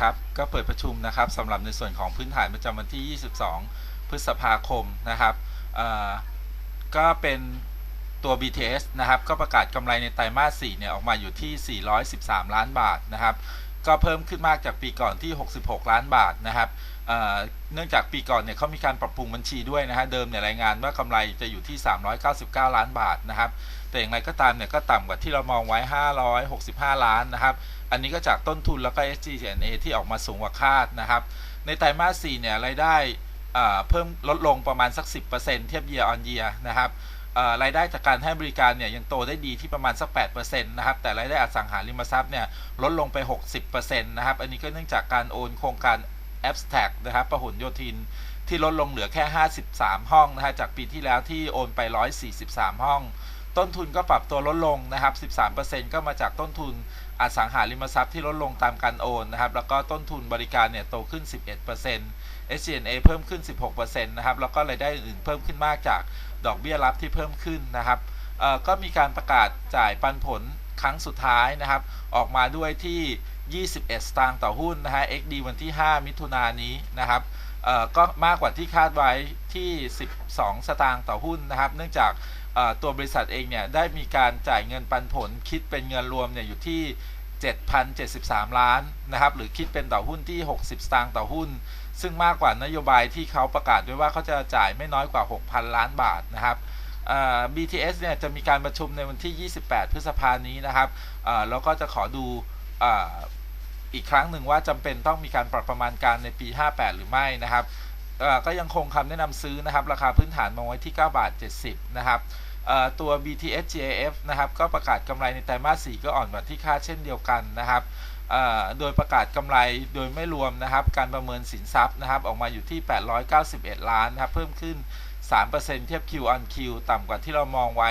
ครับก็เปิดประชุมนะครับสำหรับในส่วนของพื้นฐานประจำวันที่ 22 พฤษภาคมนะครับก็เป็นตัว BTS นะครับก็ประกาศกำไรในไตรมาส 4 เนี่ย ออกมาอยู่ที่ 413 ล้านบาทนะครับ ก็เพิ่มขึ้นมากจากปีก่อนที่ 66 ล้านบาทนะครับเนื่องจากปีก่อนเนี่ยเขามีการปรับปรุงบัญชีด้วยนะฮะเดิมเนี่ยรายงานว่ากำไรจะอยู่ที่ 399 ล้านบาทนะครับ แต่อย่างไรก็ตามเนี่ยก็ต่ำกว่าที่เรามองไว้ 565 ล้านนะครับ อันนี้ก็จากต้นทุนแล้วก็ SG&A ที่ออกมาสูงกว่าคาดนะครับ ในไตรมาส 4 เนี่ยรายได้เพิ่มลดลงประมาณสัก 10%เทียบ year on year นะครับรายได้จากการให้บริการเนี่ยยังโตได้ดีที่ประมาณสัก 8%นะครับ แต่รายได้อสังหาริมทรัพย์เนี่ยลดลงไป 60%นะครับ อันนี้ก็เนื่องจากการโอนโครงการ a b s t a c นะครับประหุนโยธินที่ลดลงเหลือแค่ 53 ห้องนะฮะจากปีที่แล้วที่โอนไป 143 ห้อง ต้นทุนก็ปรับตัวลดลงนะครับ 13%ก็มาจากต้นทุนอสังหาริมทรัพย์ที่ลดลงตามการโอนนะครับ แล้วก็ต้นทุนบริการเนี่ยโตขึ้น 11% SG&A เพิ่มขึ้น 16%นะครับ แล้วก็รายได้อื่นเพิ่มขึ้นมากจากดอกเบี้ยรับที่เพิ่มขึ้นนะครับเอ่อก็มีการประกาศจ่ายปันผลครั้งสุดท้ายนะครับ ออกมาด้วยที่ 21 สตางค์ต่อหุ้นนะฮะ XD วันที่ 5 มิถุนายนนี้นะครับเอ่อก็มากกว่าที่คาดไว้ที่ 12 สตางค์ต่อหุ้นนะครับ เนื่องจาก ตัวบริษัทเองเนี่ยได้มีการจ่ายเงินปันผลคิดเป็นเงินรวมเนี่ยอยู่ที่ 7,073 ล้านนะครับหรือคิดเป็นต่อหุ้นที่ 60 สตางค์ต่อหุ้น ซึ่งมากกว่านโยบายที่เขาประกาศด้วยว่าเขาจะจ่ายไม่น้อยกว่า 6,000 ล้านบาทนะครับ BTS เนี่ยจะมีการประชุมในวันที่ 28 พฤษภานี้นะครับแล้วก็จะขอดูอีกครั้งหนึ่งว่าจำเป็นต้องมีการปรับประมาณการในปี 58 หรือไม่นะครับก็ยังคงคำแนะนำซื้อนะครับ ราคาพื้นฐานมองไว้ที่ 9 บาท 70 นะครับ ตัว BTS GAF นะครับก็ประกาศกำไรในไตรมาส 4 ก็อ่อนกว่าที่คาดเช่นเดียวกันนะครับโดยประกาศกำไรโดยไม่รวมนะครับการประเมินสินทรัพย์นะครับออกมาอยู่ที่ 891 ล้านนะครับเพิ่มขึ้น 3%เทียบ Q on Q ต่ำกว่าที่เรามองไว้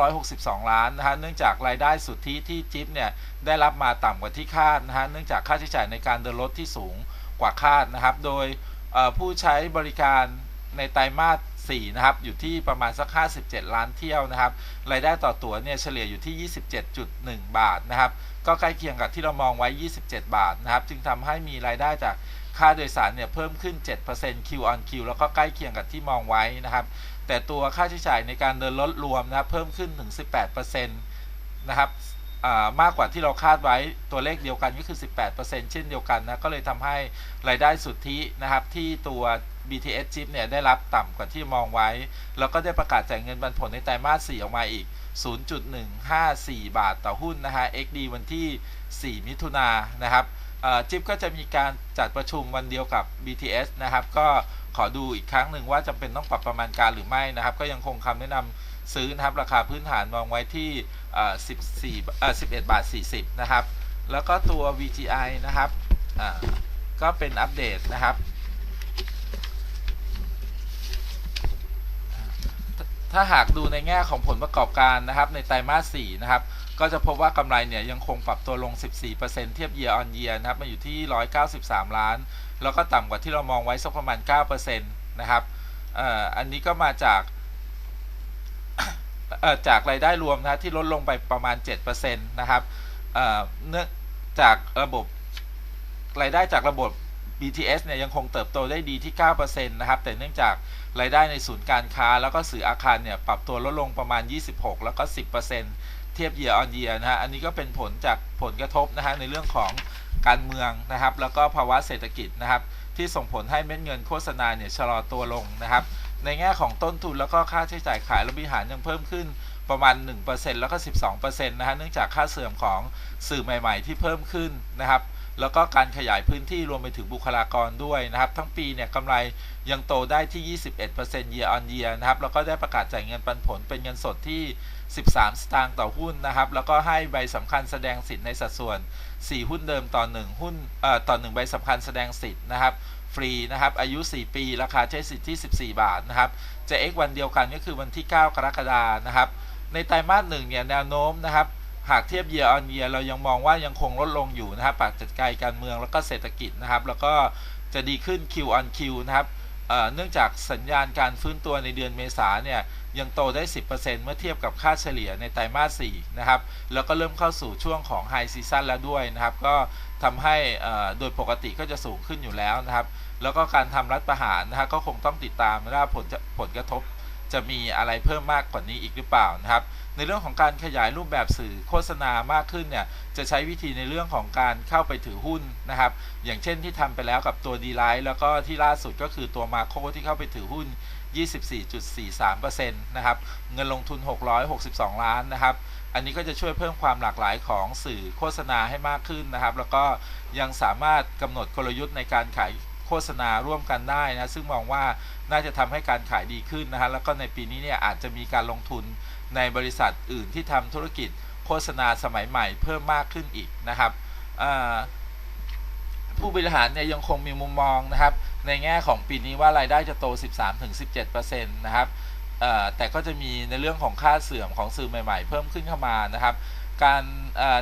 962 ล้านนะฮะเนื่องจากรายได้สุทธิที่จิ๊บเนี่ยได้รับมาต่ำกว่าที่คาดนะฮะเนื่องจากค่าใช้จ่ายในการเดินรถที่สูงกว่าคาดนะครับ โดยผู้ใช้บริการในไตรมาส 4นะครับอยู่ที่ประมาณสัก 57 ล้านเที่ยวนะครับรายได้ต่อตั๋วเนี่ยเฉลี่ยอยู่ที่ 27.1 บาทนะครับก็ใกล้เคียงกับที่เรามองไว้ 27 บาทนะครับจึงทำให้มีรายได้จากค่าโดยสารเนี่ยเพิ่มขึ้น 7% Q on Q แล้วก็ใกล้เคียงกับที่มองไว้นะครับแต่ตัวค่าใช้จ่ายในการเดินรถรวมนะเพิ่มขึ้นถึง 18%นะครับอ่ามากกว่าที่เราคาดไว้ตัวเลขเดียวกันก็คือ 18%เช่นเดียวกันนะก็เลยทำให้รายได้สุทธินะครับที่ตัว BTS Chip เนี่ยได้รับต่ำกว่าที่มองไว้ แล้วก็ได้ประกาศจ่ายเงินปันผลในไตรมาส 4 ออกมาอีก 0.154 บาทต่อหุ้นนะฮะ XD วันที่ 4 มิถุนายนนะครับจิ๊บก็จะมีการจัดประชุมวันเดียวกับ BTS นะครับ ก็ขอดูอีกครั้งหนึ่งว่าจำเป็นต้องปรับประมาณการหรือไม่นะครับ ก็ยังคงคำแนะนำซื้อนะครับ ราคาพื้นฐานมองไว้ที่ 14เอ่อ11 บาท 40 นะครับ แล้วก็ตัว VGI นะครับ ก็เป็นอัปเดตนะครับ ถ้าหากดูในแง่ของผลประกอบการนะครับในไตรมาส4นะครับก็จะพบว่ากำไรเนี่ยยังคงปรับตัวลง 14%เทียบ year on year นะครับมาอยู่ที่ 193 ล้าน แล้วก็ต่ำกว่าที่เรามองไว้สักประมาณ 9%นะครับอันนี้ก็มาจากจากรายได้รวมนะที่ลดลงไปประมาณ 7%นะครับเอ่อเนื่องจากระบบรายได้จากระบบ BTS เนี่ยยังคงเติบโตได้ดีที่ 9%นะครับ แต่เนื่องจาก รายได้ในศูนย์การค้า แล้วก็สื่ออาคารเนี่ยปรับตัวลดลงประมาณ 26 แล้วก็ 10%เทียบ year on year นะฮะอันนี้ก็เป็นผลจากผลกระทบนะฮะในเรื่องของการเมืองนะครับ แล้วก็ภาวะเศรษฐกิจนะครับ ที่ส่งผลให้เม็ดเงินโฆษณาเนี่ยชะลอตัวลงนะครับ ในแง่ของต้นทุนแล้วก็ค่าใช้จ่ายขายและบริหารยังเพิ่มขึ้นประมาณ 1%แล้วก็ 12%นะฮะเนื่องจากค่าเสื่อมของสื่อใหม่ ๆ ที่เพิ่มขึ้นนะครับ แล้วก็การขยายพื้นที่รวมไปถึงบุคลากรด้วยนะครับ ทั้งปีเนี่ยกำไรยังโตได้ที่ 21% year on year นะครับ แล้วก็ได้ประกาศจ่ายเงินปันผลเป็นเงินสดที่ 13 สตางค์ต่อหุ้นนะครับ แล้วก็ให้ใบสำคัญแสดงสิทธิ์ในสัดส่วน 4 หุ้นเดิมต่อ 1 หุ้นเอ่อต่อ 1 ใบสำคัญแสดงสิทธิ์นะครับฟรีนะครับ อายุ 4 ปี ราคาใช้สิทธิ์ที่ 14 บาทนะครับ จะ X วันเดียวกันก็คือวันที่ 9 กรกฎานะครับ ในไตรมาสหนึ่งเนี่ยแนวโน้มนะครับ หากเทียบ year on year เรายังมองว่ายังคงลดลงอยู่นะครับปัจจัยการเมืองแล้วก็เศรษฐกิจนะครับ แล้วก็จะดีขึ้น Q on Q นะครับเนื่องจากสัญญาณการฟื้นตัวในเดือนเมษาเนี่ยยังโตได้ 10%เมื่อเทียบกับค่าเฉลี่ยในไตรมาส 4 นะครับ แล้วก็เริ่มเข้าสู่ช่วงของไฮซีซั o นแล้วด้วยนะครับ ก็ทำให้โดยปกติก็จะสูงขึ้นอยู่แล้วนะครับ แล้วก็การทำรัฐประหารนะฮะก็คงต้องติดตามว่าผลผลกระทบ จะมีอะไรเพิ่มมากกว่านี้อีกหรือเปล่านะครับ ในเรื่องของการขยายรูปแบบสื่อโฆษณามากขึ้นเนี่ยจะใช้วิธีในเรื่องของการเข้าไปถือหุ้นนะครับ อย่างเช่นที่ทำไปแล้วกับตัวดีไลท์แล้วก็ที่ล่าสุดก็คือตัวมาโคที่เข้าไปถือหุ้น 24.43%นะครับเงินลงทุน 662 ล้านนะครับอันนี้ก็จะช่วยเพิ่มความหลากหลายของสื่อโฆษณาให้มากขึ้นนะครับ แล้วก็ยังสามารถกำหนดกลยุทธ์ในการขายโฆษณาร่วมกันได้นะซึ่งมองว่า น่าจะทำให้การขายดีขึ้นนะฮะแล้วก็ในปีนี้เนี่ยอาจจะมีการลงทุนในบริษัทอื่นที่ทำธุรกิจโฆษณาสมัยใหม่เพิ่มมากขึ้นอีกนะครับผู้บริหารเนี่ยยังคงมีมุมมองนะครับ ในแง่ของปีนี้ว่ารายได้จะโต 13-17%นะครับแต่ก็จะมีในเรื่องของค่าเสื่อมของสื่อใหม่ๆ เพิ่มขึ้นเข้ามานะครับ การ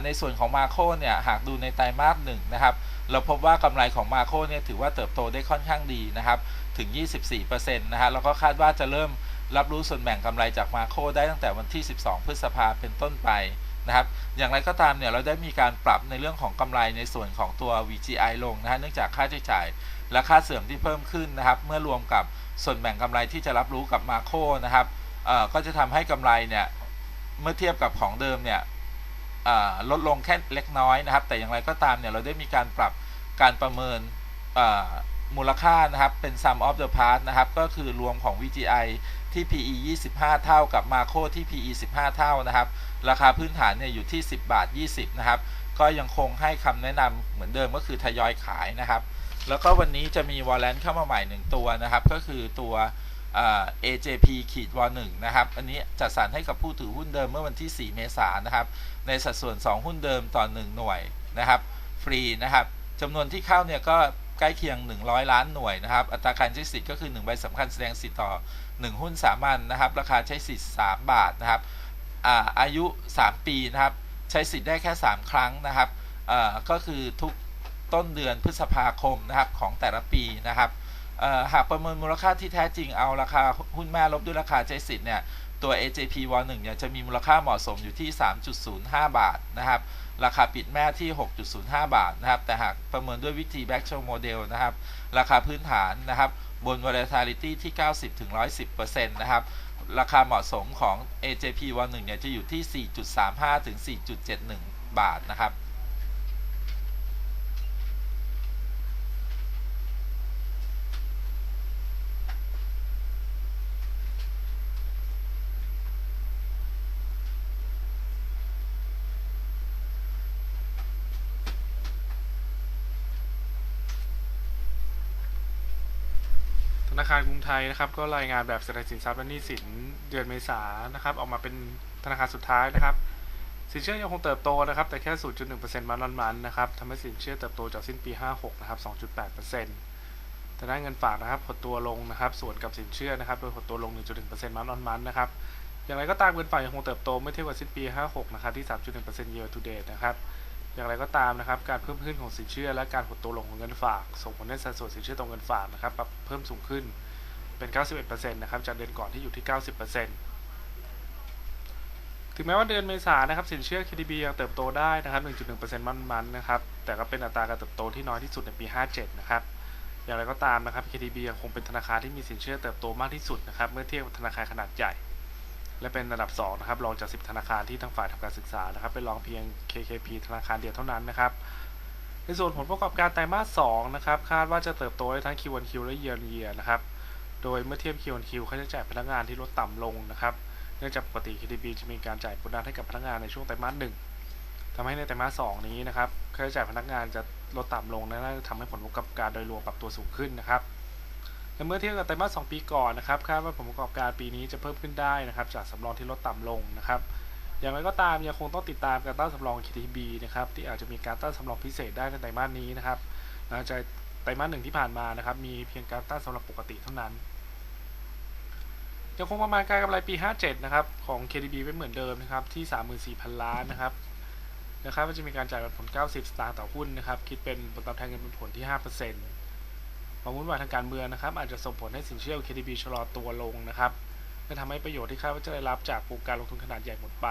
ในส่วนของมาโคเนี่ยหากดูในไตรมาสหนึ่งนะครับ เราพบว่ากำไรของมาโคเนี่ยถือว่าเติบโตได้ค่อนข้างดีนะครับ ถึง 24%นะฮะแล้วก็คาดว่าจะเริ่มรับรู้ส่วนแบ่งกำไรจากมาโคได้ตั้งแต่วันที่ 12 พฤษภาเป็นต้นไปนะครับอย่างไรก็ตามเนี่ยเราได้มีการปรับในเรื่องของกำไรในส่วนของตัว VGI ลงนะฮะเนื่องจากค่าใช้จ่าย และค่าเสื่อมที่เพิ่มขึ้นนะครับ เมื่อรวมกับส่วนแบ่งกำไรที่จะรับรู้กับมาโคนะครับก็จะทำให้กำไรเนี่ยเมื่อเทียบกับของเดิมเนี่ยลดลงแค่เล็กน้อยนะครับ แต่อย่างไรก็ตามเนี่ยเราได้มีการปรับการประเมิน มูลค่านะครับ เป็น sum of the part นะครับ ก็คือรวมของ VGI ที่ PE 25 เท่ากับ Macro ที่ PE 15 เท่านะครับ ราคาพื้นฐานเนี่ยอยู่ที่ 10 บาท 20 นะครับ ก็ยังคงให้คำแนะนำเหมือนเดิมก็คือทยอยขายนะครับ แล้วก็วันนี้จะมีวอลเลนเข้ามาใหม่ 1 ตัวนะครับ ก็คือตัว AJP ขีดวอ1นะครับ อันนี้จัดสรรให้กับผู้ถือหุ้นเดิมเมื่อวันที่ 4 เมษายนนะครับ ในสัดส่วน 2 หุ้นเดิมต่อ 1 หน่วยนะครับ ฟรีนะครับจำนวนที่เข้าเนี่ยก็ ใกล้เคียง 100 ล้านหน่วยนะครับ อัตราการใช้สิทธิ์ก็คือ 1 ใบสำคัญแสดงสิทธิ์ต่อ 1 หุ้นสามัญนนะครับ ราคาใช้สิทธิ์ 3 บาทนะครับอาอายุ 3 ปีนะครับ ใช้สิทธิ์ได้แค่ 3 ครั้งนะครับก็คือทุกต้นเดือนพฤษภาคมนะครับของแต่ละปีนะครับหากประเมินมูลค่าที่แท้จริงเอาราคาหุ้นแม่ลบด้วยราคาใช้สิทธิ์เนี่ย ตัว AJP W1 เนี่ยจะมีมูลค่าเหมาะสมอยู่ที่ 3.05 บาทนะครับ ราคาปิดแม่ที่ 6.05 บาทนะครับ แต่หากประเมินด้วยวิธี Back Show Model นะครับ ราคาพื้นฐานนะครับ บน volatility ที่ 90-110%นะครับ ราคาเหมาะสมของ AJP วันหนึ่งเนี่ยจะอยู่ที่ 4.35 ถึง 4.71 บาทนะครับ นาคารกรุงไทยนะครับ ก็รายงานแบบเศรษฐกิจสินทรัพย์และหนี้สินเดือนเมษายนนะครับ ออกมาเป็นธนาคารสุดท้ายนะครับสินเชื่อยังคงเติบโตนะครับ แต่แค่ 0.1%มันวันมันนะครับทำให้สินเชื่อเติบโตจากสิ้นปี 56 นะครับ 2.8%แต่ด้านเงินฝากนะครับหดตัวลงนะครับ ส่วนกับสินเชื่อนะครับ โดยหดตัวลง 1.1%มันวันมันนะครับ อย่างไรก็ตามเงินฝากยังคงเติบโตเมื่อเทียบกับสิ้นปี 56 นะครับที่ 3.1% year to date นะครับ อย่างไรก็ตามนะครับ การเพิ่มขึ้นของสินเชื่อ และการหดตัวลงของเงินฝาก ส่งผลให้สัดส่วนสินเชื่อต่อเงินฝากนะครับปรับเพิ่มสูงขึ้นเป็น 91%นะครับจากเดือนก่อนที่อยู่ที่ 90%ถึงแม้ว่าเดือนเมษายนนะครับสินเชื่อ KTB ยังเติบโตได้นะครับ 1.1%มันๆนะครับแต่ก็เป็นอัตราการเติบโตที่น้อยที่สุดในปี 57 นะครับอย่างไรก็ตามนะครับ KTB ยังคงเป็นธนาคารที่มีสินเชื่อเติบโตมากที่สุดนะครับเมื่อเทียบกับธนาคารขนาดใหญ่ และเป็นระดับ 2 นะครับรองจาก 10 ธนาคารที่ทั้งฝ่ายทำการศึกษานะครับ เป็นรองเพียง KKP ธนาคารเดียวเท่านั้นนะครับ ในส่วนผลประกอบการไตรมาส 2 นะครับ คาดว่าจะเติบโตได้ทั้ง Q1Q และ Year on Year นะครับ โดยเมื่อเทียบ Q1Q ค่าใช้จ่ายพนักงานที่ลดต่ำลงนะครับ เนื่องจากปกติ KTB จะมีการจ่ายโบนัสให้กับพนักงานในช่วงไตรมาส 1ทำให้ในไตรมาส 2 นี้นะครับ ค่าใช้จ่ายพนักงานจะลดต่ำลงและน่าจะทำให้ผลประกอบการโดยรวมปรับตัวสูงขึ้นนะครับ และเมื่อเทียบกับไตรมาส2ปีก่อนนะครับคาดว่าผลประกอบการปีนี้จะเพิ่มขึ้นได้นะครับจากสำรองที่ลดต่ำลงนะครับอย่างไรก็ตามยังคงต้องติดตามการตั้งสำรอง KTB นะครับที่อาจจะมีการตั้งสำรองพิเศษได้ในไตรมาสนี้นะครับหลังจากไตรมาสหนึ่งที่ผ่านมานะครับมีเพียงการตั้งสำรับปกติเท่านั้นยังคงประมาณการกำไรปี 57 นะครับ ของ KTB ไว้เหมือนเดิมนะครับ ที่ 34,000 ล้านนะครับนะครับก็จะมีการจ่ายผล 90 สตางค์ต่อหุ้นนะครับ คิดเป็นผลตอบแทนเงินปันผลที่ 5% ความวุ่นวายทางการเมืองนะครับ อาจจะส่งผลให้สินเชื่อ KTB ชะลอตัวลงนะครับจะทำให้ประโยชน์ที่คาดว่าจะได้รับจากโครงการลงทุนขนาดใหญ่หมดไป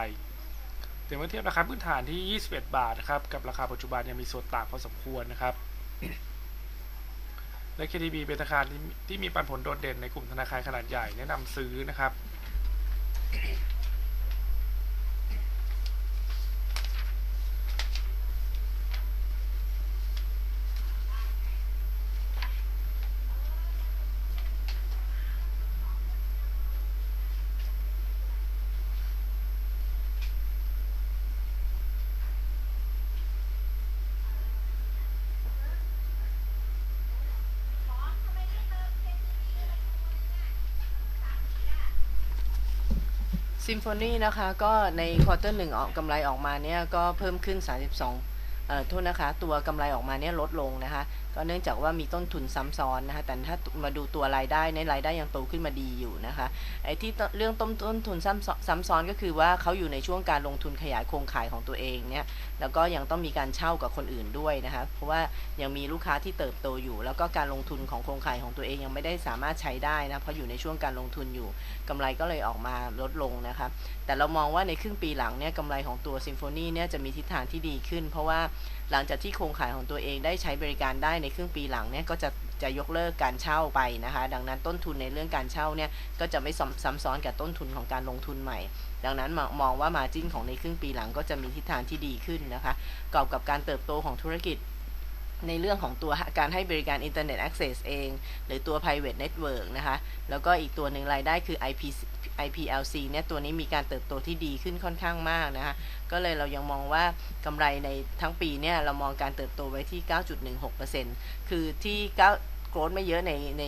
แต่เมื่อเทียบราคาพื้นฐานที่ 21 บาทนะครับ กับราคาปัจจุบันยังมีส่วนต่างพอสมควรนะครับ และ KTB เป็นธนาคารที่มีปันผลโดดเด่นในกลุ่มธนาคารขนาดใหญ่แนะนำซื้อนะครับ ซิมโฟนีนะคะก็ในควอเตอร์หนึ่งออกกำไรออกมาเนี่ยก็เพิ่มขึ้น 32เอ่อโทษนะคะ ตัวกำไรออกมาเนี่ยลดลงนะคะ ก็เนื่องจากว่ามีต้นทุนซ้ำซ้อนนะคะแต่ถ้ามาดูตัวรายได้ในรายได้ยังโตขึ้นมาดีอยู่นะคะไอ้ที่เรื่องต้นต้นทุนซ้ำซ้อนซ้ำซ้อนก็คือว่าเขาอยู่ในช่วงการลงทุนขยายโครงข่ายของตัวเองเนี่ยแล้วก็ยังต้องมีการเช่ากับคนอื่นด้วยนะคะเพราะว่ายังมีลูกค้าที่เติบโตอยู่ แล้วก็การลงทุนของโครงข่ายของตัวเองยังไม่ได้สามารถใช้ได้นะเพราะอยู่ในช่วงการลงทุนอยู่กำไรก็เลยออกมาลดลงนะคะแต่เรามองว่าในครึ่งปีหลังเนี่ยกำไรของตัวซิมโฟนีเนี่ยจะมีทิศทางที่ดีขึ้น เพราะว่าหลังจากที่โครงข่ายของตัวเองได้ใช้บริการได้ในครึ่งปีหลังเนี่ยก็จะจะยกเลิกการเช่าไปนะคะ ดังนั้นต้นทุนในเรื่องการเช่าเนี่ยก็จะไม่ซ้ำซ้อนกับต้นทุนของการลงทุนใหม่ ดังนั้นมองมองว่ามาจิ้นของในครึ่งปีหลังก็จะมีทิศทางที่ดีขึ้นนะคะกอบกับการเติบโตของธุรกิจในเรื่องของตัวการให้บริการ Internet Access เอง หรือตัว private network นะคะ แล้วก็อีกตัวหนึ่งรายได้คือ IP IPLC เนี่ยตัวนี้มีการเติบโตที่ดีขึ้นค่อนข้างมากนะคะก็เลยเรายังมองว่ากำไรในทั้งปีเนี่ยเรามองการเติบโตไว้ที่ 9.16%คือที่9โกรดไม่เยอะในใน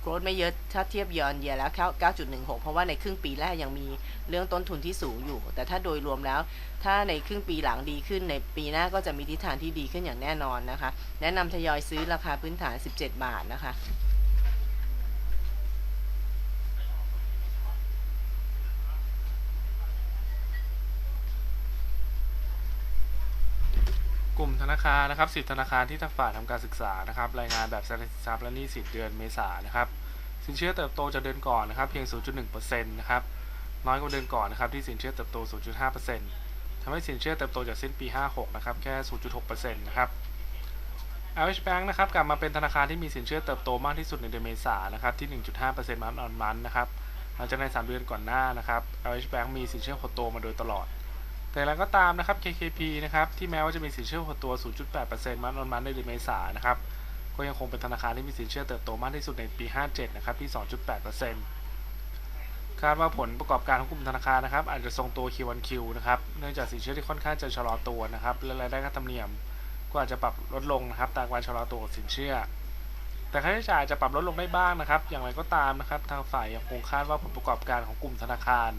โกรดไม่เยอะถ้าเทียบยอนเยียแล้ว 9.16 เพราะว่าในครึ่งปีแรกยังมีเรื่องต้นทุนที่สูงอยู่ แต่ถ้าโดยรวมแล้ว ถ้าในครึ่งปีหลังดีขึ้น ในปีหน้าก็จะมีทิศทางที่ดีขึ้นอย่างแน่นอนนะคะ แนะนำทยอยซื้อราคาพื้นฐาน 17 บาทนะคะ กลุ่มธนาคารนะครับสิบธนาคารที่ทางฝ่ายทำการศึกษานะครับ รายงานแบบสถิติทรัพย์และหนี้สินเดือนเมษายนนะครับสินเชื่อเติบโตจากเดือนก่อนนะครับ เพียง 0.1%นะครับน้อยกว่าเดือนก่อนนะครับที่สินเชื่อเติบโต 0.5%ทำให้สินเชื่อเติบโตจากสิ้นปี 56 นะครับแค่ 0.6%นะครับ Average Bank นะครับกลับมาเป็นธนาคารที่มีสินเชื่อเติบโตมากที่สุดในเดือนเมษายนนะครับที่ 1.5%มันออนมันนะครับหลังจากใน 3 เดือนก่อนหน้านะครับ Average Bank มีสินเชื่อหดโตมาโดยตลอด แต่อย่างไรก็ตามนะครับ KKP นะครับ ที่แม้ว่าจะมีสินเชื่อหดตัว 0.8%มันออนมันในเดือนเมษายนนะครับ ก็ยังคงเป็นธนาคารที่มีสินเชื่อเติบโตมากที่สุดในปี 57 นะครับ ที่ 2.8%คาดว่าผลประกอบการของกลุ่มธนาคารนะครับ อาจจะทรงตัว Q1Q นะครับ เนื่องจากสินเชื่อที่ค่อนข้างจะชะลอตัวนะครับ และรายได้ค่าธรรมเนียม ก็อาจจะปรับลดลงนะครับ ตามการชะลอตัวของสินเชื่อ แต่ค่าใช้จ่ายจะปรับลดลงได้บ้างนะครับ อย่างไรก็ตามนะครับ ทางฝ่ายยังคงคาดว่าผลประกอบการของกลุ่มธนาคาร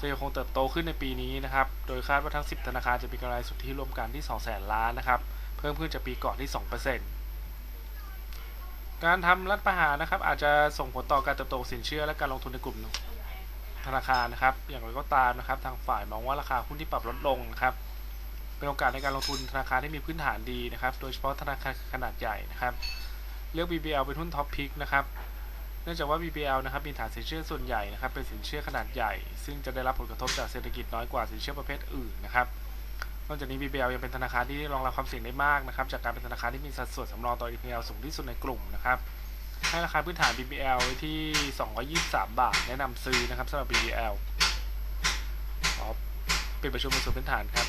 จะยังคงเติบโตขึ้นในปีนี้นะครับ โดยคาดว่าทั้ง 10 ธนาคารจะมีกำไรสุทธิรวมกันที่2แสนล้านนะครับ เพิ่มขึ้นจากปีก่อนที่ 2%การทำรัฐประหารนะครับ อาจจะส่งผลต่อการเติบโตของสินเชื่อและการลงทุนในกลุ่มธนาคารนะครับ อย่างไรก็ตามนะครับ ทางฝ่ายมองว่าราคาหุ้นที่ปรับลดลงนะครับ เป็นโอกาสในการลงทุนธนาคารที่มีพื้นฐานดีนะครับ โดยเฉพาะธนาคารขนาดใหญ่นะครับ เลือก BBL เป็นหุ้นท็อปพิกนะครับ เนื่องจากว่า BBL นะครับมีฐานสินเชื่อส่วนใหญ่นะครับเป็นสินเชื่อขนาดใหญ่ ซึ่งจะได้รับผลกระทบจากเศรษฐกิจน้อยกว่าสินเชื่อประเภทอื่นนะครับนอกจากนี้ BBL ยังเป็นธนาคารที่รองรับความเสี่ยงได้มากนะครับจากการเป็นธนาคารที่มีสัดส่วนสำรองต่อ EPL สูงที่สุดในกลุ่มนะครับให้ราคาพื้นฐาน BBL ที่ 223 บาท แนะนำซื้อนะครับสำหรับ BBL ขอปิดประชุมบนส่วนพื้นฐานครับ